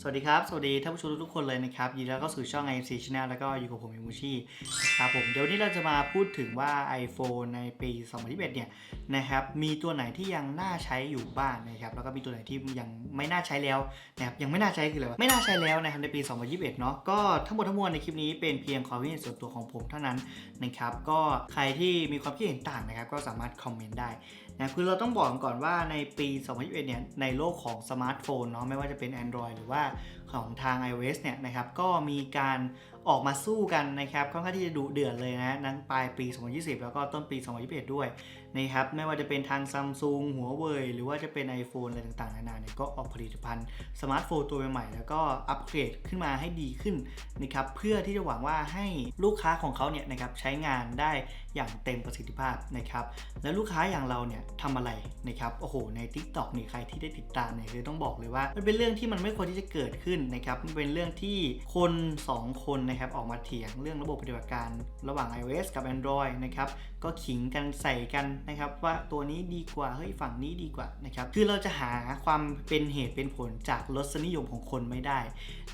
สวัสดีครับ สวัสดีท่านผู้ชมทุกคนเลยนะครับ ยินดีต้อนรับเข้าสู่ช่อง IMC Channel แล้วก็อยู่กับผมมิมูชิครับผม เดี๋ยวนนี้เราจะมาพูดถึงว่า iPhone ในปี 2021 เนี่ยนะครับ มีตัวไหนที่ยังน่าใช้อยู่บ้างนะครับ แล้วก็มีตัวไหนที่ยังไม่น่าใช้แล้วนะครับ ยังไม่น่าใช้คืออะไรวะ ไม่น่าใช้แล้วนะครับในปี 2021 เนาะ ก็ทั้งหมดทั้งมวลในคลิปนี้เป็นเพียงความคิดเห็นส่วนตัวของผมเท่านั้นนะครับ ก็ใครที่มีความคิดเห็นต่างนะครับ ก็สามารถคอมเมนต์ได้ นะคือเราต้องบอกก่อนว่าในปี 2021 เนี่ย ในโลกของสมาร์ทโฟนเนาะไม่ว่าจะเป็น Android หรือว่า ของทาง iOS เนี่ยนะครับก็มีการออกมาสู้กันนะครับค่อนข้างที่จะดุเดือดเลยนะนั้นปลายปี 2020 แล้วก็ต้นปี 2021 ด้วยนะครับไม่ว่าจะเป็นทาง Samsung หัวเว่ยหรือว่าจะเป็น iPhone อะไรต่างๆ นานาเนี่ยก็ออกผลิตภัณฑ์สมาร์ทโฟนตัวใหม่ๆ แล้วก็อัปเกรดขึ้นมาให้ดีขึ้นนะครับเพื่อที่จะหวังว่าให้ลูกค้าของเขาเนี่ยนะครับใช้งานได้อย่างเต็มประสิทธิภาพนะครับแล้วลูกค้าอย่างเราเนี่ยทำอะไรนะครับโอ้โหใน TikTok นี่ใครที่ได้ติดตามเนี่ยคือต้องบอกเลยว่ามันเป็นเรื่องที่มันไม่ควรที่จะเกิดขึ้นนะครับมันเป็นเรื่องที่คน 2 คนนะครับออกมาเถียงเรื่องระบบปฏิบัติการระหว่าง iOS กับ Android นะครับก็ขิงกันใส่กันนะครับว่าตัวนี้ดีกว่าเฮ้ยฝั่งนี้ดีกว่านะครับคือเราจะหาความเป็นเหตุเป็นผลจากรสนิยมของคนไม่ได้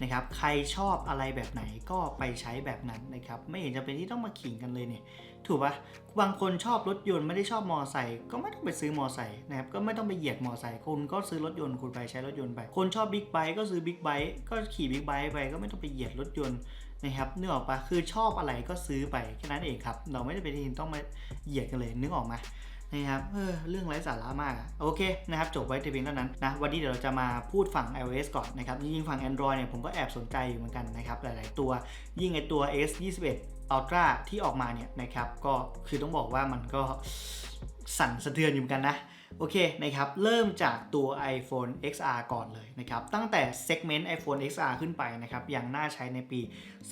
นะครับใครชอบอะไรแบบไหนก็ไปใช้แบบนั้นนะครับไม่เห็นจะเป็นที่ต้องมาขิงกันเลยเนี่ย ถูกปะบางคนชอบรถยนต์ไม่ได้ชอบมอไซค์ก็ไม่ต้องไปซื้อมอไซค์นะครับก็ไม่ต้องไปเหยียดมอไซค์คุณก็ซื้อรถยนต์คุณไปใช้รถยนต์ไป คนชอบบิ๊กไบค์ก็ซื้อบิ๊กไบค์ก็ขี่บิ๊กไบค์ไปก็ไม่ต้องไปเหยียดรถยนต์นะครับนึกออกปะคือชอบอะไรก็ซื้อไปแค่นั้นเองครับ เราไม่ได้เป็นที่ต้องมาเหยียดกันเลยนึกออกไหมนะครับเออเรื่องไร้สาระมากอะโอเคนะครับจบไว้แต่เพียงเท่านั้นนะวันนี้เดี๋ยวเราจะมาพูดฝั่ง iOS ก่อนนะครับจริงฝั่ง Android เนี่ยผมก็แอบสนใจอยู่เหมือนกันนะครับหลาย ๆ ตัวยิ่งไอตัว S21 Ultra ที่ออกมาเนี่ยนะครับก็คือต้องบอกว่ามันก็สั่นสะเทือนอยู่เหมือนกันนะ โอเคนะครับ เริ่มจากตัว iPhone XR ก่อนเลยนะครับ ตั้งแต่ segment iPhone XR ขึ้นไปนะครับ ยังน่าใช้ในปี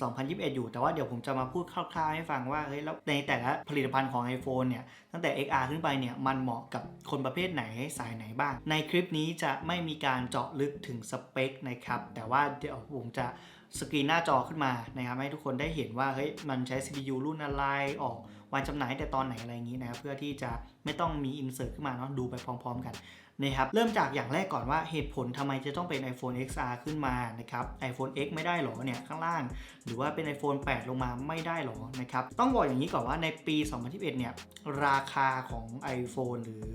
2021 อยู่ แต่ว่าเดี๋ยวผมจะมาพูดคร่าวๆให้ฟังว่า เฮ้ย แล้วในแต่ละผลิตภัณฑ์ของ iPhone เนี่ย ตั้งแต่ XR ขึ้นไปเนี่ย มันเหมาะกับคนประเภทไหนสายไหนบ้าง ในคลิปนี้จะไม่มีการเจาะลึกถึงสเปคนะครับ แต่ว่าเดี๋ยวผมจะ สกรีนหน้าจอขึ้นมานะครับให้ทุกคนได้เห็นว่าเฮ้ยมันใช้ CPU รุ่นอะไรออกวันจำหน่ายแต่ตอนไหนอะไรอย่างนี้นะครับเพื่อที่จะไม่ต้องมีอินเสิร์ตขึ้นมาเนาะดูไปพร้อม ๆ กันนะครับเริ่มจากอย่างแรกก่อนว่าเหตุผลทำไมจะต้องเป็น iPhone XR ขึ้นมานะครับ iPhone X ไม่ได้หรอเนี่ยข้างล่าง หรือว่าเป็น iPhone 8 ลงมาไม่ได้หรอนะครับต้องบอกอย่างนี้ก่อนว่าในปี 2021 เนี่ยราคาของ iPhone หรือ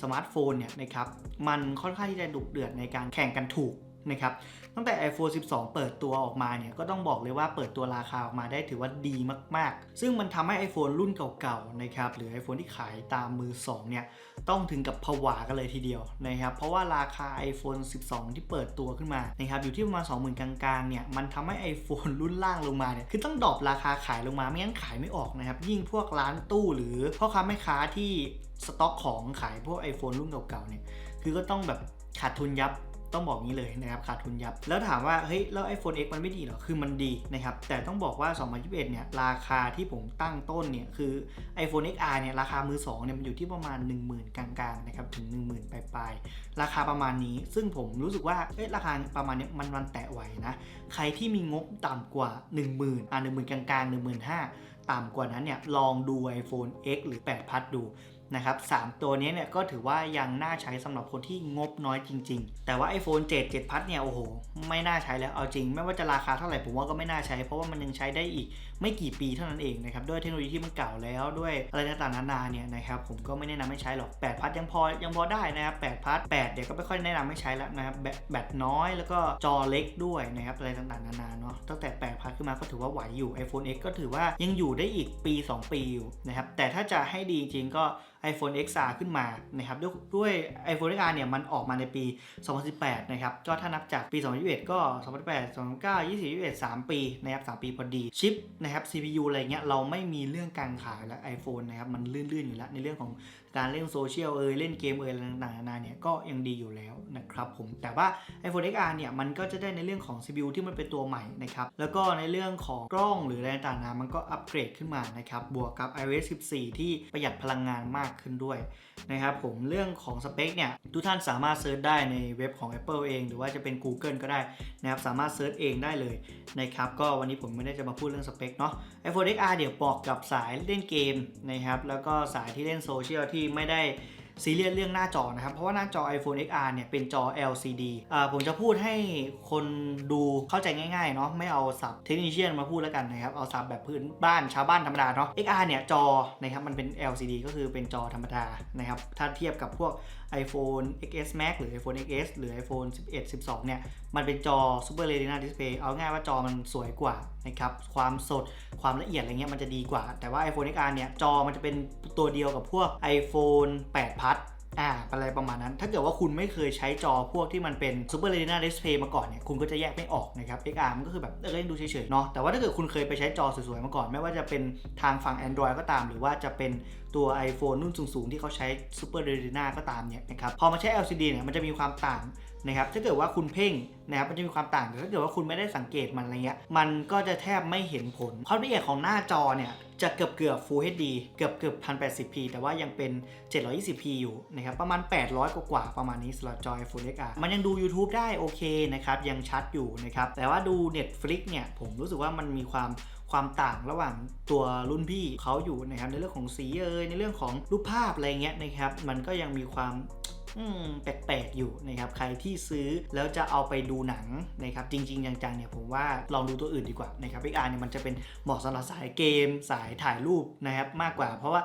สมาร์ทโฟนเนี่ยนะครับมันค่อนข้างที่จะดุเดือดในการแข่งกันถูก นะครับ ตั้งแต่ iPhone 12 เปิดตัวออกมาเนี่ย ก็ต้องบอกเลยว่าเปิดตัวราคาออกมาได้ถือว่าดีมาก ๆ ซึ่งมันทำให้ iPhone รุ่นเก่าๆ นะครับ หรือ iPhone ที่ขายตามมือ 2 เนี่ย ต้องถึงกับผวากันเลยทีเดียวนะครับ เพราะว่าราคา iPhone 12 ที่เปิดตัวขึ้นมา นะครับ อยู่ที่ประมาณ 20,000 กลางๆ เนี่ย มันทำให้ iPhone รุ่นล่างลงมาเนี่ย คือต้องดรอปราคาขายลงมา ไม่งั้นขายไม่ออกนะครับ ยิ่งพวกร้านตู้หรือพ่อค้าแม่ค้าที่สต็อกของขายพวก iPhone รุ่นเก่าๆ เนี่ย คือก็ต้องแบบขาดทุนยับ ต้องบอกงี้เลยนะครับขาดทุนยับ แล้วถามว่าเฮ้ยแล้ว iPhone X มันไม่ดีหรอ คือมันดีนะครับแต่ต้องบอกว่า 2021 เนี่ยราคาที่ผมตั้งต้นเนี่ยคือ iPhone XR เนี่ยราคามือ2เนี่ยมันอยู่ที่ประมาณ 10,000 กลางๆนะครับถึง 10,000 ปลายๆราคาประมาณนี้ ซึ่งผมรู้สึกว่าเอ้ยราคาประมาณเนี้ยมันมันแตะไหวนะใครที่มีงบต่ำกว่า 10,000อ่า10,000 กลางๆ15,000ต่ำกว่านั้นเนี่ยลองดู iPhone X หรือ8พัดดู นะครับ3ตัวนี้เนี่ยก็ถือว่ายังน่าใช้สำหรับคนที่งบน้อยจริง ๆ แต่ว่า iPhone 7 7พัดเนี่ยโอ้โห ไม่น่าใช้แล้วเอาจริง ไม่ว่าจะราคาเท่าไหร่ผมว่าก็ไม่น่าใช้ เพราะว่ามันยังใช้ได้อีกไม่กี่ปีเท่านั้นเองนะครับด้วยเทคโนโลยีที่มันเก่าแล้วด้วยอะไรต่างๆนานาเนี่ยนะครับผมก็ไม่แนะนำให้ใช้หรอก8พัดยังพอยังพอได้นะครับ8พัด8เดี๋ยวก็ไม่ค่อยแนะนำให้ใช้แล้วนะครับแบตแบตน้อยแล้วก็จอเล็กด้วยนะครับอะไรต่างๆนานาเนาะตั้งแต่8พัดขึ้นมาก็ถือว่าไหวอยู่ iPhone X ก็ถือว่ายังอยู่ได้อีกปี 2 ปีอยู่นะครับแต่ถ้าจะให้ดีจริงก็ iPhone XR ขึ้นมานะครับด้วยด้วย iPhone XR เนี่ยมันออกมาในปี 2018 นะครับก็ถ้านับจากปี 2021 ก็ 2018 2019 20 21 3 ปีนะครับ3ปีพอดีชิปนะครับ CPU อะไรเงี้ยเราไม่มีเรื่องการขายแล้ว iPhone นะครับมันลื่นๆอยู่แล้วในเรื่องของการเล่นโซเชียลเอยเล่นเกมเอยอะไรต่างๆนานาเนี่ยก็ยังดีอยู่แล้วนะครับผมแต่ว่า iPhone XR เนี่ยมันก็จะได้ในเรื่องของ CPU ที่มันเป็นตัวใหม่นะครับแล้วก็ในเรื่องของกล้องหรืออะไรต่างๆนะมันก็อัปเกรดขึ้นมานะครับบวกกับ iOS 14 ที่ประหยัดพลังงานมากขึ้นด้วยนะครับผมเรื่องของสเปคเนี่ยทุกท่านสามารถเซิร์ชได้ในเว็บของ Apple เอง หรือว่าจะเป็น Google ก็ได้นะครับสามารถเซิร์ชเองได้เลยนะครับก็วันนี้ผมไม่ได้จะมาพูดเรื่องสเปคเนาะ iPhone XR เดี๋ยวบอกกับสายเล่นเกมนะครับแล้วก็สายที่เล่นโซเชียลที่ไม่ได้ ซีเรียสเรื่องหน้าจอนะครับ เพราะว่าหน้าจอ iPhone XR เนี่ยเป็นจอ LCD อ่าผมจะพูดให้คนดูเข้าใจง่ายๆเนาะไม่เอาศัพท์เทคนิคเชียนมาพูดแล้วกันนะครับ เอาศัพท์แบบพื้นบ้านชาวบ้านธรรมดาเนาะ XR เนี่ยจอนะครับมันเป็น LCD ก็คือเป็นจอธรรมดานะครับถ้าเทียบกับพวก iPhone XS Max หรือ iPhone XS หรือ iPhone 11 12 เนี่ย มันเป็นจอ Super Retina Display เอาง่ายว่าจอมันสวยกว่านะครับ ความสด ความละเอียดอะไรเงี้ยมันจะดีกว่า แต่ว่า iPhone XR เนี่ย จอมันจะเป็นตัวเดียวกับพวก iPhone 8 Plus อ่าอะไรประมาณนั้น ถ้าเกิดว่าคุณไม่เคยใช้จอพวกที่มันเป็น Super Retina Display มาก่อนเนี่ย คุณก็จะแยกไม่ออกนะครับ XR มันก็คือแบบเออเล่นดูเฉยๆเนาะ แต่ว่าถ้าเกิดคุณเคยไปใช้จอสวยๆมาก่อน ไม่ว่าจะเป็นทางฝั่ง Android ก็ตาม หรือว่าจะเป็นตัว iPhone รุ่นสูงๆ ที่เขาใช้ Super Retina ก็ตามเนี่ยนะครับ พอมาใช้ LCD เนี่ย มันจะมีความต่าง นะครับถ้าเกิดว่าคุณเพ่งนะครับมันจะมีความต่างแต่ถ้าเกิดว่าคุณไม่ได้สังเกตมันอะไรเงี้ยมันก็จะแทบไม่เห็นผลความละเอียดของหน้าจอเนี่ยจะเกือบเกือบ Full HD เกือบเกือบ 1080p แต่ว่ายังเป็น 720p อยู่นะครับประมาณ 800 กว่ากว่าประมาณนี้สำหรับจอ iPhone XR มันยังดู YouTube ได้โอเคนะครับยังชัดอยู่นะครับแต่ว่าดู Netflix เนี่ยผมรู้สึกว่ามันมีความความต่างระหว่างตัวรุ่นพี่เขาอยู่นะครับในเรื่องของสีเอยในเรื่องของรูปภาพอะไรเงี้ยนะครับมันก็ยังมีความ แปลกๆอยู่นะครับใครที่ซื้อแล้วจะเอาไปดูหนังนะครับจริง ๆ จังๆเนี่ยผมว่าลองดูตัวอื่นดีกว่านะครับ XR เนี่ยมันจะเป็นเหมาะสำหรับสายเกม สายถ่ายรูปนะครับมากกว่า เพราะว่า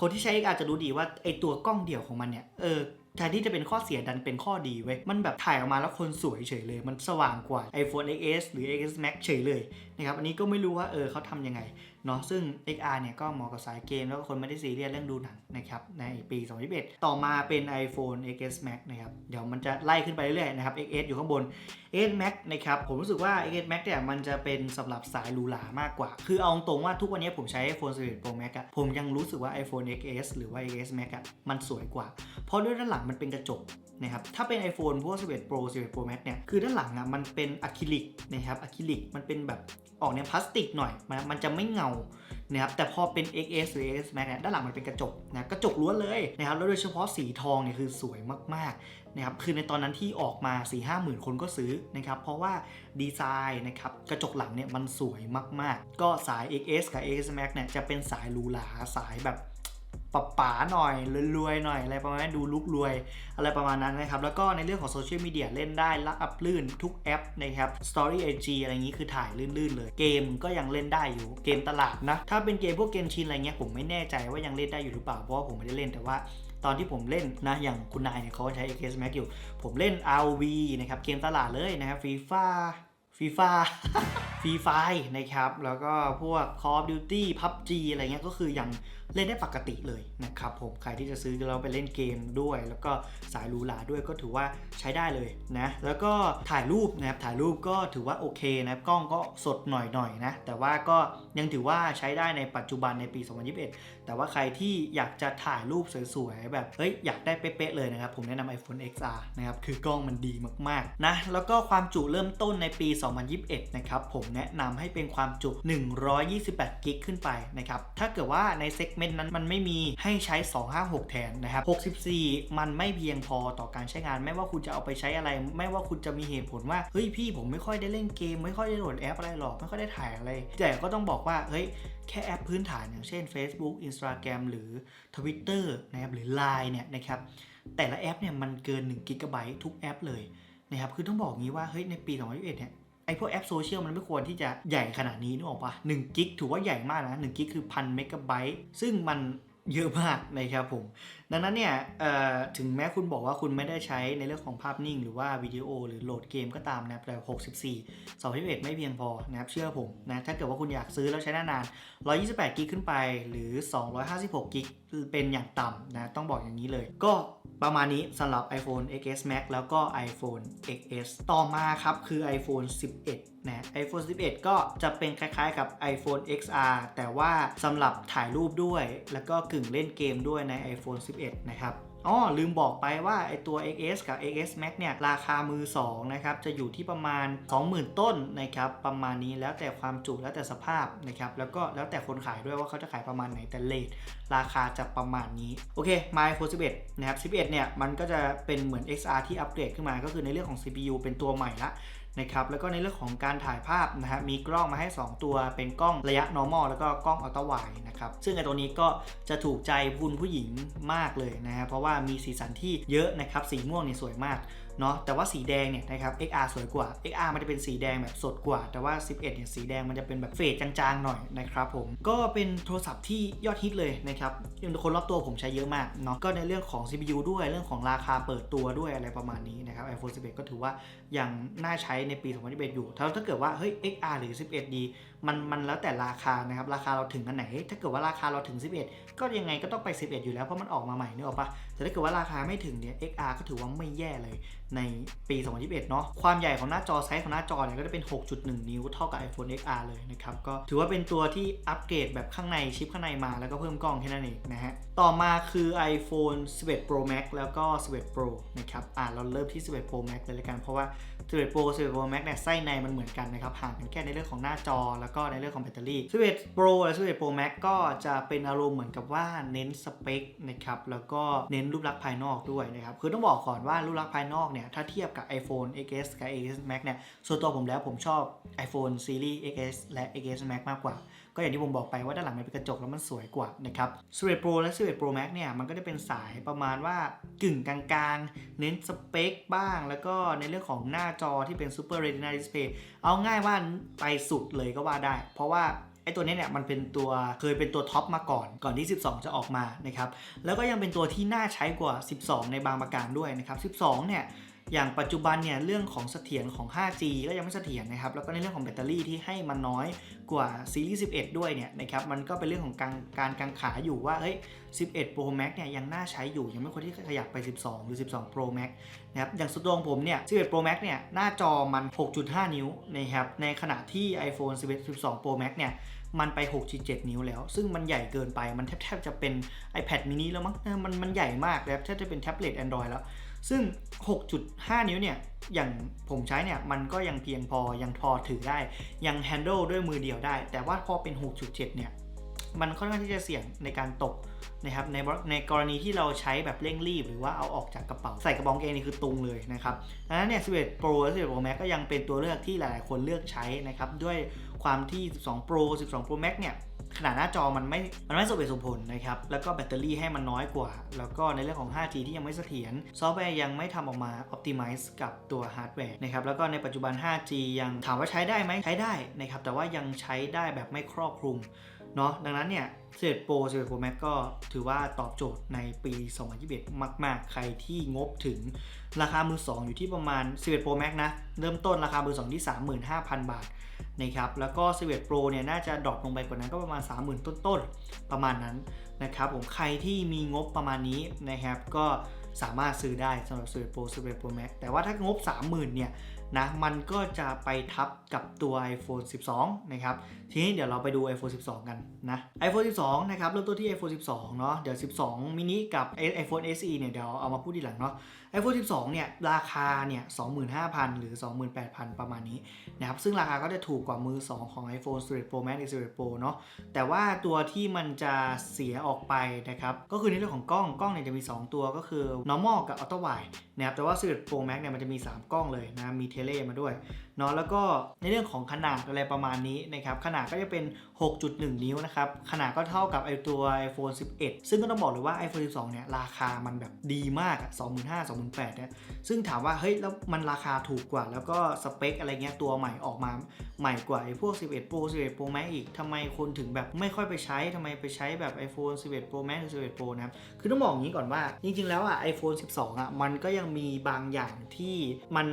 คนที่ใช้ XR จะรู้ดีว่าไอตัวกล้องเดี่ยวของมันเนี่ยเออแทนที่จะเป็นข้อเสียดันเป็นข้อดีเว้ย มันแบบถ่ายออกมาแล้วคนสวยเฉยเลย มันสว่างกว่า iPhone XS หรือ XS Max เฉยเลยนะครับ อันนี้ก็ไม่รู้ว่าเออเขาทำยังไง เนาะซึ่ง XR เนี่ยก็เหมาะกับสายเกม แล้วก็คนไม่ได้ซีเรียสเรื่องดูหนังนะครับในปี 2021 ต่อมาเป็น iPhone XS Max นะครับเดี๋ยวมันจะไล่ขึ้นไปเรื่อยๆนะครับ XS อยู่ข้างบน XS Max นะครับผมรู้สึกว่า XS Max เนี่ยมันจะเป็นสำหรับสายหรูหรามากกว่า คือเอาตรงว่าทุกวันนี้ผมใช้ iPhone 11 Pro Max อะผมยังรู้สึกว่า iPhone XS หรือว่า XS Max อะมันสวยกว่า เพราะด้วยด้านหลังมันเป็นกระจกนะครับถ้าเป็น iPhone พวก 11 Pro 11 Pro Max เนี่ยคือด้านหลังอะมันเป็นอะคริลิกนะครับอะคริลิกมันเป็นแบบออกแนวพลาสติกหน่อยนมันจะไม่เงานะครับแต่พอเป็น XS หรือ XS Max เนี่ยด้านหลังมันเป็นกระจกนะกระจกล้วนเลยนะครับแล้วโดยเฉพาะสีทองเนี่ยคือสวยมากๆนะครับคือในตอนนั้นที่ออกมา 4 5หมื่นคนก็ซื้อนะครับเพราะว่าดีไซน์นะครับกระจกหลังเนี่ยมันสวยมากๆ ก็สาย XS กับ XS Max เนี่ยจะเป็นสายลูหราสายแบบ ป๋าป๋าหน่อยรวยๆหน่อยอะไรประมาณนั้นดูลุกรวย อะไรประมาณนั้นนะครับ แล้วก็ในเรื่องของโซเชียลมีเดียเล่นได้ละอัพลื่นทุกแอปนะครับ Story IG อะไรอย่างนี้คือถ่ายลื่นๆเลย เกมก็ยังเล่นได้อยู่เกมตลาดนะ ถ้าเป็นเกมพวกเกมชินอะไรเงี้ยผมไม่แน่ใจว่ายังเล่นได้อยู่หรือเปล่าเพราะว่าผมไม่ได้เล่นแต่ว่าตอนที่ผมเล่นนะอย่างคุณนายเนี่ยเขาใช้ XS Max อยู่ ผมเล่น RV นะครับเกมตลาดเลยนะครับฟีฟ่า ฟีฟ่าฟีไฟนะครับ แล้วก็พวก Call of Duty PUBG อะไรเงี้ยก็คือยังเล่นได้ปกติเลยนะครับผม ใครที่จะซื้อเราไปเล่นเกมด้วย แล้วก็สายรูหราด้วยก็ถือว่าใช้ได้เลยนะ แล้วก็ถ่ายรูปนะครับ ถ่ายรูปก็ถือว่าโอเคนะกล้องก็สดหน่อยๆนนะ แต่ว่าก็ยังถือว่าใช้ได้ในปัจจุบันในปี 2021 แต่ว่าใครที่อยากจะถ่ายรูปสวยๆ แบบเฮ้ยอยากได้เป๊ะๆเลยนะครับ ผมแนะนำ iPhone XR นะครับ คือกล้องมันดีมากๆนะ แล้วก็ความจุเริ่มต้นในปี2021 นะครับผมแนะนำให้เป็นความจุ 128 กิกขึ้นไปนะครับ ถ้าเกิดว่าในเซกเมนต์นั้นมันไม่มีให้ใช้ 256 แทนนะครับ 64 มันไม่เพียงพอต่อการใช้งาน ไม่ว่าคุณจะเอาไปใช้อะไร ไม่ว่าคุณจะมีเหตุผลว่า เฮ้ยพี่ผมไม่ค่อยได้เล่นเกม ไม่ค่อยได้โหลดแอปอะไรหรอก ไม่ค่อยได้ถ่ายอะไร แต่ก็ต้องบอกว่า เฮ้ยแค่แอปพื้นฐานอย่างเช่น Facebook Instagram หรือ Twitter นะครับหรือ Line เนี่ยนะครับแต่ละแอปเนี่ยมันเกิน1กิกะไบต์ทุกแอปเลยนะครับคือต้องบอกงี้ว่าเฮ้ยในปี 2021เนี่ย อพวกแอปโซเชียลมันไม่ควรที่จะใหญ่ขนาดนี้นึกออกปะ1กิกถือว่าใหญ่มากนะ1กิกคือพันเมกะไบต์ซึ่งมันเยอะมากนะครับผม ดังนั้นเนี่ยถึงแม้คุณบอกว่าคุณไม่ได้ใช้ในเรื่องของภาพนิ่ง หรือว่าวิดีโอหรือโหลดเกมก็ตามนะครับแต่ 64 211ไม่เพียงพอนะครับเชื่อผมนะถ้าเกิดว่าคุณอยากซื้อแล้วใช้นานๆ128 กิกขึ้นไปหรือ 256 กิก เป็นอย่างต่ำนะต้องบอกอย่างนี้เลย ก็ประมาณนี้สำหรับ iPhone XS Max แล้วก็ iPhone XS ต่อมาครับคือ iPhone 11 นะ iPhone 11 ก็จะเป็นคล้ายๆกับ iPhone XR แต่ว่าสำหรับถ่ายรูปด้วย แล้วก็กึ่งเล่นเกมด้วยใน iPhone 11 นะครับ อ๋อลืมบอกไปว่าไอตัว XS กับ XS Max เนี่ยราคามือ2นะครับจะอยู่ที่ประมาณ 20,000 ต้นนะครับประมาณนี้แล้วแต่ความจุแล้วแต่สภาพนะครับแล้วก็แล้วแต่คนขายด้วยว่าเขาจะขายประมาณไหนแต่เลทราคาจะประมาณนี้โอเคมา iPhone 11 นะครับ 11 เนี่ยมันก็จะเป็นเหมือน XR ที่อัปเกรดขึ้นมาก็คือในเรื่องของ CPU เป็นตัวใหม่ละ นะครับแล้วก็ในเรื่องของการถ่ายภาพนะฮะมีกล้องมาให้ 2 ตัวเป็นกล้องระยะ normal แล้วก็กล้อง ultra wide นะครับซึ่งไอตัวนี้ก็จะถูกใจคุณผู้หญิงมากเลยนะฮะเพราะว่ามีสีสันที่เยอะนะครับสีม่วงนี่สวยมาก เนาะแต่ว่าสีแดงเนี่ยนะครับ XR สวยกว่า XR มันจะเป็นสีแดงแบบสดกว่า แต่ว่า 11เนี่ยสีแดงมันจะเป็นแบบเฟดจางๆหน่อยนะครับผมก็เป็นโทรศัพท์ที่ยอดฮิตเลยนะครับคนรอบตัวผมใช้เยอะมากเนาะก็ในเรื่องของ CPU ด้วยเรื่องของราคาเปิดตัวด้วยอะไรประมาณนี้นะครับ iPhone 11 ก็ถือว่ายังน่าใช้ในปี 2021 อยู่ ถ้าถ้าเกิดว่าเฮ้ย XR หรือ 11ดี มันมันแล้วแต่ราคานะครับ ราคาเราถึงอันไหน ถ้าเกิดว่าราคาเราถึง 11 ก็ยังไงก็ต้องไป 11 อยู่แล้ว เพราะมันออกมาใหม่นึกออปะแต่ถ้าเกิดว่าราคาไม่ถึงเนี่ย XR ก็ถือว่าไม่แย่เลยในปี 2021 เนาะ ความใหญ่ของหน้าจอไซส์ของหน้าจอเนี่ยก็จะเป็น 6.1 นิ้วเท่ากับ iPhone XR เลยนะครับ ก็ถือว่าเป็นตัวที่อัปเกรดแบบข้างในชิปข้างในมาแล้วก็เพิ่มกล้องแค่นั้นเองนะฮะ ต่อมาคือ iPhone 11 Pro Max แล้วก็ 11 Pro นะครับ อ่าเราเริ่มที่ 11 Pro Max เลยละกัน เพราะว่า 11 Pro 11 Pro Max เนี่ยไส้ในมันเหมือนกันนะครับห่างกันแค่ในเรื่องของหน้าจอ แล้วก็ในเรื่องของแบตเตอรี่ 11 Pro และ 11 Pro Max ก็จะเป็นอารมณ์เหมือนกับว่าเน้นสเปคนะครับแล้วก็เน้นรูปลักษณ์ภายนอกด้วยนะครับคือต้องบอกก่อนว่ารูปลักษณ์ภายนอกเนี่ยถ้าเทียบกับ iPhone XS กับ XS Max เนี่ยส่วนตัวผมแล้วผมชอบ iPhone Series XS และ XS Max มากกว่า อย่างที่ผมบอกไปว่าด้านหลังมันเป็นกระจกแล้วมันสวยกว่านะครับ11 Pro และ 11 Pro Max เนี่ยมันก็จะเป็นสายประมาณว่ากึ่งกลางๆ เน้นสเปคบ้าง แล้วก็ในเรื่องของหน้าจอที่เป็น Super Retina Display เอาง่ายว่าไปสุดเลยก็ว่าได้ เพราะว่าไอ้ตัวนี้เนี่ยมันเป็นตัวเคยเป็นตัวท็อปมาก่อนก่อนที่ 12 จะออกมานะครับแล้วก็ยังเป็นตัวที่น่าใช้กว่า 12 ในบางประการด้วยนะครับ12 เนี่ยอย่างปัจจุบันเนี่ยเรื่องของเสถียรของ 5G ก็ยังไม่เสถียรนะครับแล้วก็ในเรื่องของแบตเตอรี่ที่ให้มันน้อย กว่าซีรีส์ 11 ด้วยเนี่ยนะครับมันก็เป็นเรื่องของการการกังขาอยู่ว่าเฮ้ย 11 Pro Max เนี่ยยังน่าใช้อยู่ ยังไม่ควรที่ขยับไป 12 หรือ 12 Pro Max นะครับอย่างสุดตรงผมเนี่ย 11 Pro Max เนี่ยหน้าจอมัน 6.5 นิ้วนะครับในขณะที่ iPhone 11 12 Pro Max เนี่ยมันไป 6.7 นิ้วแล้ว ซึ่งมันใหญ่เกินไปมันแทบๆจะเป็น iPad mini แล้วมั้งมันมันใหญ่มากแล้วแทบจะเป็นแท็บเล็ต Android แล้ว ซึ่ง 6.5 นิ้วเนี่ย อย่างผมใช้เนี่ย มันก็ยังเพียงพอ ยังพอถือได้ ยัง handle ด้วยมือเดียวได้ แต่ว่าพอเป็น 6.7 เนี่ย มันค่อนข้างที่จะเสี่ยงในการตกนะครับ ในในกรณีที่เราใช้แบบเร่งรีบ หรือว่าเอาออกจากกระเป๋า ใส่กระบอกเองนี่คือตุงเลยนะครับดังนั้นเนี่ย 11 Pro และ 11 Pro Max ก็ยังเป็นตัวเลือกที่หลาย ๆ คนเลือกใช้นะครับ ด้วยความที่ 12 Pro 12 Pro Max เนี่ย ขนาดหน้าจอมันไม่ มันไม่สมเหตุสมผลนะครับ แล้วก็แบตเตอรี่ให้มันน้อยกว่า แล้วก็ในเรื่องของ 5G ที่ยังไม่เสถียร ซอฟต์แวร์ยังไม่ทำออกมา optimize กับตัวฮาร์ดแวร์นะครับ แล้วก็ในปัจจุบัน 5G ยังถามว่าใช้ได้ไหม ใช้ได้นะครับ แต่ว่ายังใช้ได้แบบไม่ครอบคลุม เนาะดังนั้นเนี่ยเ11 Pro 11 Pro Max ก็ถือว่าตอบโจทย์ในปี 2021 มาก ๆ ใครที่งบถึงราคามือ 2 อยู่ที่ประมาณ 11 Pro Max นะ เริ่มต้นราคามือ 2 ที่ 35,000 บาทนะครับแล้วก็ 11 Pro เนี่ยน่าจะดรอปลงไปกว่านั้นก็ประมาณ 30,000 ต้น ๆ ประมาณนั้นนะครับผมใครที่มีงบประมาณนี้นะครับก็สามารถซื้อได้สำหรับ11 Pro 11 Pro Max แต่ว่าถ้างบ 30,000 เนี่ย นะมันก็จะไปทับกับตัว iPhone 12 นะครับ ทีนี้เดี๋ยวเราไปดู iPhone 12 กันนะ iPhone 12 นะครับ เริ่มต้นที่ iPhone 12 เนาะเดี๋ยว 12 mini กับ iPhone SE เนี่ย เดี๋ยวเอามาพูดทีหลังเนาะ iPhone 12 เนี่ย ราคาเนี่ย 25,000 หรือ 28,000 ประมาณนี้นะครับ ซึ่งราคาก็จะถูกกว่ามือ 2 ของ iPhone 11 Pro Max หรือ11 Pro เนาะ แต่ว่าตัวที่มันจะเสียออกไปนะครับ ก็คือในเรื่องของกล้อง กล้องเนี่ยจะมี 2 ตัวก็คือ normal กับ ultra wide นะครับ แต่ว่า11 Pro Max เนี่ยมันจะมี 3 กล้องเลยนะ มีเทเลมาด้วยเนาะแล้วก็ในเรื่องของขนาดอะไรประมาณนี้นะครับขนาดก็จะเป็น 6.1 นิ้วนะครับขนาดก็เท่ากับไอตัว iPhone 11 ซึ่งก็ต้องบอกเลยว่า iPhone 12 เนี่ยราคามันแบบดีมากอะ25,000 28,000เนี่ยซึ่งถามว่าเฮ้ยแล้วมันราคาถูกกว่า แล้วก็สเปคอะไรเงี้ยตัวใหม่ออกมาใหม่กว่าไอพวก 11 Pro 11 Pro Max อีกทำไมคนถึงแบบไม่ค่อยไปใช้ทำไมไปใช้แบบ iPhone 11 Pro Max หรือ11 Pro นะครับคือต้องบอกอย่างนี้ก่อนว่า จริง ๆ แล้วอะ iPhone 12อะมันก็ยังมีบางอย่างที่มัน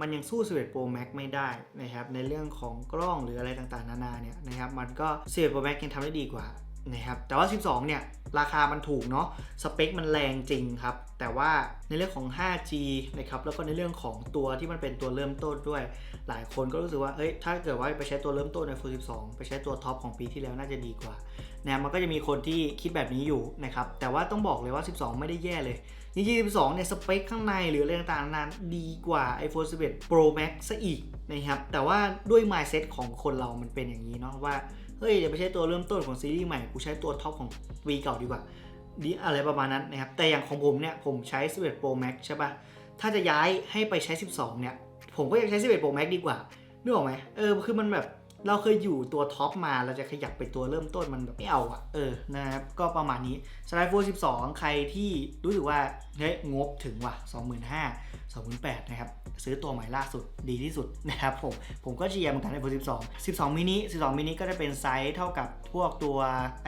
มันยังสู้ 11 Pro Max ไม่ได้นะครับในเรื่องของกล้องหรืออะไรต่างๆ นานาเนี่ยนะครับมันก็11 Pro Max ยังทำได้ดีกว่านะครับแต่ว่า 12 เนี่ย ราคามันถูกเนาะสเปคมันแรงจริงครับ แต่ว่าในเรื่องของ 5G นะครับแล้วก็ในเรื่องของตัวที่มันเป็นตัวเริ่มต้นด้วย หลายคนก็รู้สึกว่าเฮ้ยถ้าเกิดว่าไปใช้ตัวเริ่มต้นใน iPhone 12 ไปใช้ตัวท็อปของปีที่แล้วน่าจะดีกว่านะมันก็จะมีคนที่คิดแบบนี้อยู่นะครับแต่ว่าต้องบอกเลยว่า 12 ไม่ได้แย่เลย จริงๆ12เนี่ยสเปคข้างในหรืออะไรต่างๆนั้นดีกว่า iPhone 11 Pro Max ซะอีกนะครับ แต่ว่าด้วย mindset ของคนเรามันเป็นอย่างนี้เนาะว่า เฮ้ยอย่าไปใช้ตัวเริ่มต้นของซีรีส์ใหม่ กูใช้ตัวท็อปของปีเก่าดีกว่าดีอะไรประมาณนั้นนะครับ แต่อย่างของผมเนี่ย ผมใช้ 11 Pro Max ใช่ปะถ้าจะย้ายให้ไปใช้ 12 เนี่ย ผมก็ยังใช้ 11 Pro Max ดีกว่านึกออกไหมเออ คือมันแบบ เราเคยอยู่ตัวท็อปมาเราจะขยับไปตัวเริ่มต้นมันแบบไม่เอาอะเออนะครับก็ประมาณนี้สไลด์โฟ12 ใครที่รู้สึกว่าเฮ้ยงบถึงว่ะ 25,000 28,000นะครับ ซื้อตัวใหม่ล่าสุดดีที่สุดนะครับผม ผมก็เชียร์เหมือนกัน iPhone 12 12 mini 12 mini ก็จะเป็นไซส์เท่ากับพวกตัว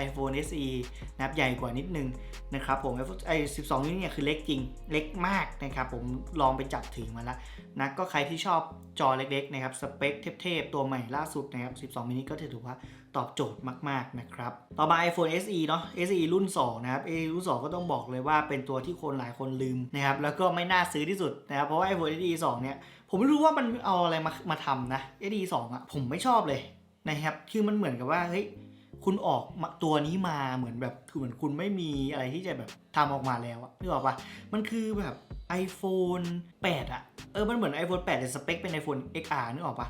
iPhone SE นะครับใหญ่กว่านิดนึงนะครับผมไอ้12 mini เนี่ยคือเล็กจริง เล็กมากนะครับผมลองไปจับถือมาแล้วนะก็ใครที่ชอบจอเล็กๆนะครับสเปคเทพๆตัวใหม่ล่าสุดนะครับ 12 mini ก็ถือว่า ตอบโจทย์มาก ๆ นะครับ ต่อมา iPhone SE เนาะ SE รุ่น 2 นะครับ SE รุ่น 2 ก็ต้องบอกเลยว่าเป็นตัวที่คนหลายคนลืมนะครับ แล้วก็ไม่น่าซื้อที่สุดนะครับ เพราะว่า iPhone SE 2 เนี่ย ผมไม่รู้ว่ามันเอาอะไรมามาทำนะ SE 2อะผมไม่ชอบเลยนะครับ คือมันเหมือนกับว่าเฮ้ยคุณออกตัวนี้มาเหมือนแบบคือเหมือนคุณไม่มีอะไรที่จะแบบทำออกมาแล้วอะนึกออกปะมันคือแบบ iPhone 8อะเออ มันเหมือน iPhone 8 แต่สเปคเป็น iPhone XR นึกออกปะ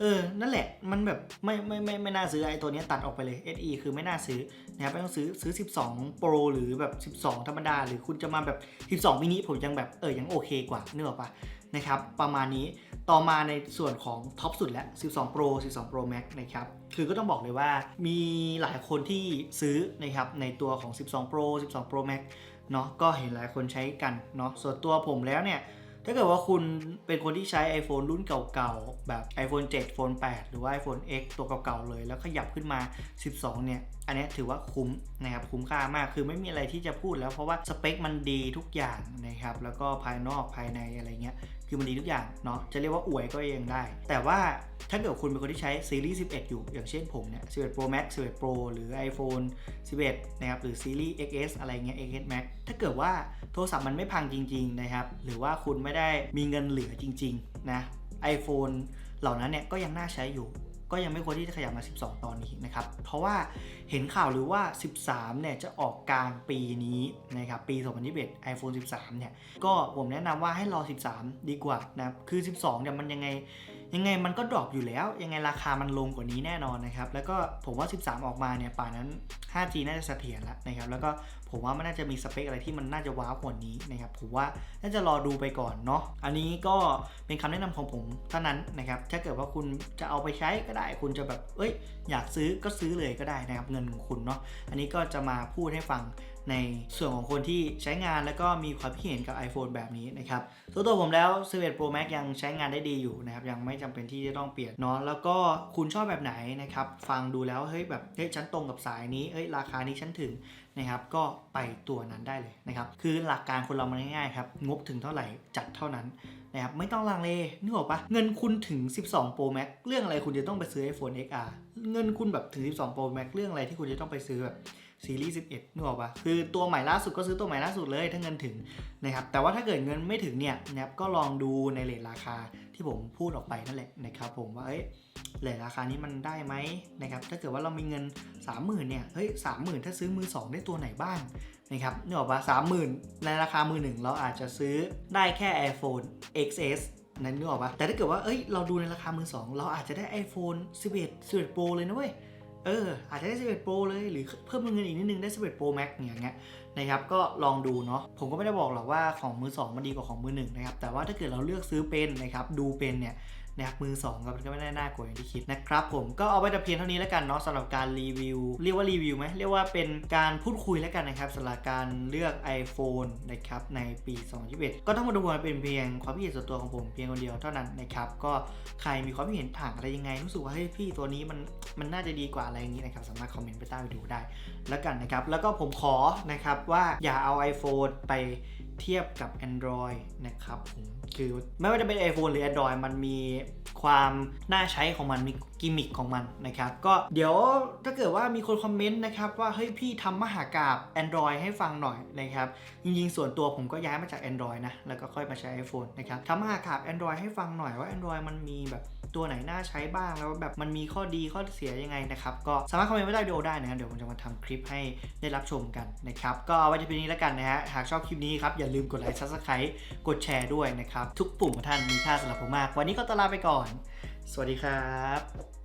เออ นั่นแหละ มันแบบไม่ไม่ไม่ไม่น่าซื้อไอตัวนี้ตัดออกไปเลย SE คือไม่น่าซื้อนะครับไม่ต้องซื้อซื้อ 12 Pro หรือแบบ 12 ธรรมดา หรือคุณจะมาแบบ 12 มินิผมยังแบบเออยังโอเคกว่านึกออกปะนะครับ ประมาณนี้ต่อมาในส่วนของท็อปสุดแล้ว 12 Pro 12 Pro Max นะครับ คือก็ต้องบอกเลยว่ามีหลายคนที่ซื้อนะครับในตัวของ 12 Pro 12 Pro Max เนาะก็เห็นหลายคนใช้กันเนาะส่วนตัวผมแล้วเนี่ย ถ้าเกิดว่าคุณเป็นคนที่ใช้ iPhone รุ่นเก่าๆ แบบ iPhone 7 Phone 8 หรือว่า iPhone X ตัวเก่าๆ เลย แล้วขยับขึ้นมา 12 เนี่ย อันนี้ถือว่าคุ้มนะครับ คุ้มค่ามาก คือไม่มีอะไรที่จะพูดแล้วเพราะว่าสเปคมันดีทุกอย่างนะครับ แล้วก็ภายนอกภายในอะไรเงี้ย คือมันดีทุกอย่างเนาะจะเรียกว่าอวยก็ยังได้ แต่ว่าถ้าเกิดคุณเป็นคนที่ใช้ซีรีส์ 11 อยู่ อย่างเช่นผมเนี่ย 11 Pro Max 11 Pro หรือ iPhone 11 นะครับ หรือซีรีส์ XS อะไรเงี้ย XS Max ถ้าเกิดว่าโทรศัพท์มันไม่พังจริง ๆ นะครับ หรือว่าคุณไม่ได้มีเงินเหลือจริง ๆ นะ iPhone เหล่านั้นเนี่ยก็ยังน่าใช้อยู่ ก็ยังไม่ควรที่จะขยับมา 12 ตอนนี้นะครับ เพราะว่าเห็นข่าวหรือว่า 13 เนี่ยจะออกกลางปีนี้นะครับ ปี 2021 iPhone 13 เนี่ย ก็ผมแนะนำว่าให้รอ 13 ดีกว่านะ คือ 12 เนี่ยมันยังไง ยังไงมันก็ดรอปอยู่แล้ว ยังไงราคามันลงกว่านี้แน่นอนนะครับ แล้วก็ผมว่า 13 ออกมาเนี่ยป่านนั้น 5G น่าจะเสถียรแล้วนะครับ แล้วก็ ผมว่ามันน่าจะมีสเปคอะไรที่มันน่าจะว้าวกว่านี้นะครับผมว่าน่าจะรอดูไปก่อนเนาะอันนี้ก็เป็นคำแนะนำของผมเท่านั้นนะครับถ้าเกิดว่าคุณจะเอาไปใช้ก็ได้ คุณจะแบบเอ้ย อยากซื้อก็ซื้อเลยก็ได้นะครับเงินของคุณเนาะอันนี้ก็จะมาพูดให้ฟังในส่วนของคนที่ใช้งานแล้วก็มีความคิดเห็นกับ iPhone แบบนี้นะครับส่วนตัวผมแล้ว 11 Pro Max ยังใช้งานได้ดีอยู่นะครับ ยังไม่จำเป็นที่จะต้องเปลี่ยนเนาะแล้วก็คุณชอบแบบไหนนะครับ ฟังดูแล้ว เฮ้ยแบบเฮ้ยฉันตรงกับสายนี้เฮ้ยราคานี้ฉันถึง นะครับก็ไปตัวนั้นได้เลยนะครับคือหลักการคนเรามันง่ายๆครับงบถึงเท่าไหร่จัดเท่านั้นนะครับไม่ต้องลังเลนึกออกปะเงินคุณถึง 12 Pro Max เรื่องอะไรคุณจะต้องไปซื้อ iPhone XR เงินคุณแบบถึง 12 Pro Max เรื่องอะไรที่คุณจะต้องไปซื้อแบบ ซีรีส์11นึกออกปะคือตัวใหม่ล่าสุดก็ซื้อตัวใหม่ล่าสุดเลยถ้าเงินถึงนะครับแต่ว่าถ้าเกิดเงินไม่ถึงเนี่ยนะครับก็ลองดูในเลทราคาที่ผมพูดออกไปนั่นแหละนะครับผมว่าเอ้ยเลทราคานี้มันได้ไหมนะครับถ้าเกิดว่าเรามีเงิน 30,000เนี่ยเฮ้ย30,000ถ้าซื้อมือ 2 ได้ตัวไหนบ้างนะครับนึกออกปะ30,000ในราคามือหนึ่งเราอาจจะซื้อได้แค่ iPhone XS นั้นนึกออกปะแต่ถ้าเกิดว่าเอ้ยเราดูในราคามือ2เราอาจจะได้ iPhone 11 11 Pro เลยนะเว้ย เอออาจจะได้ 11 Pro เลย หรือเพิ่มเงินอีกนิดนึงได้ 11 Pro Max อย่างเงี้ยนะครับก็ลองดูเนาะผมก็ไม่ได้บอกหรอกว่าของมือ 2 มันดีกว่าของมือ1นะครับแต่ว่าถ้าเกิดเราเลือกซื้อเป็นนะครับดูเป็นเนี่ย นะครับมือ2ก็มันก็ไม่ได้น่ากลัวอย่างที่คิดนะครับผมก็เอาไว้แต่เพียงเท่านี้แล้วกันเนาะสำหรับการรีวิว เรียกว่ารีวิวไหมเรียกว่าเป็นการพูดคุยแล้วกันนะครับสำหรับการเลือก iPhone นะครับในปี 2021 ก็ต้องมาดูว่าเป็นเพียงความคิดเห็นส่วนตัวของผมเพียงคนเดียวเท่านั้นนะครับก็ใครมีความคิดเห็นต่างอะไรยังไงรู้สึกว่าเฮ้ยพี่ตัวนี้มันมันน่าจะดีกว่าอะไรอย่างนี้นะครับสามารถคอมเมนต์ไปใต้วิดีโอได้แล้วกันนะครับแล้วก็ผมขอนะครับว่าอย่าเอา iPhone ไป เทียบกับ Android นะครับผมคือไม่ว่าจะเป็น iPhone หรือ Android มันมีความน่าใช้ของมันมีกิมมิคของมันนะครับก็เดี๋ยวถ้าเกิดว่ามีคนคอมเมนต์นะครับว่าเฮ้ยพี่ทำมหากราบ Android ให้ฟังหน่อยนะครับจริงๆ ส่วนตัวผมก็ย้ายมาจาก Android นะแล้วก็ค่อยมาใช้ iPhone นะครับทำมหากราบ Android ให้ฟังหน่อยว่า Android มันมีแบบ ตัวไหนน่าใช้บ้างแล้วแบบมันมีข้อดีข้อเสียยังไงนะครับ ก็สามารถคอมเมนต์ไว้ใต้วิดีโอได้นะครับเดี๋ยวผมจะมาทำคลิปให้ได้รับชมกันนะครับ ก็ไว้ที่นี้แล้วกันนะฮะหากชอบคลิปนี้ครับอย่าลืมกดไลค์ซับสไครต์กดแชร์ด้วยนะครับทุกปุ่มของท่านมีค่าสำหรับผมมาก วันนี้ก็ตลาไปก่อน สวัสดีครับ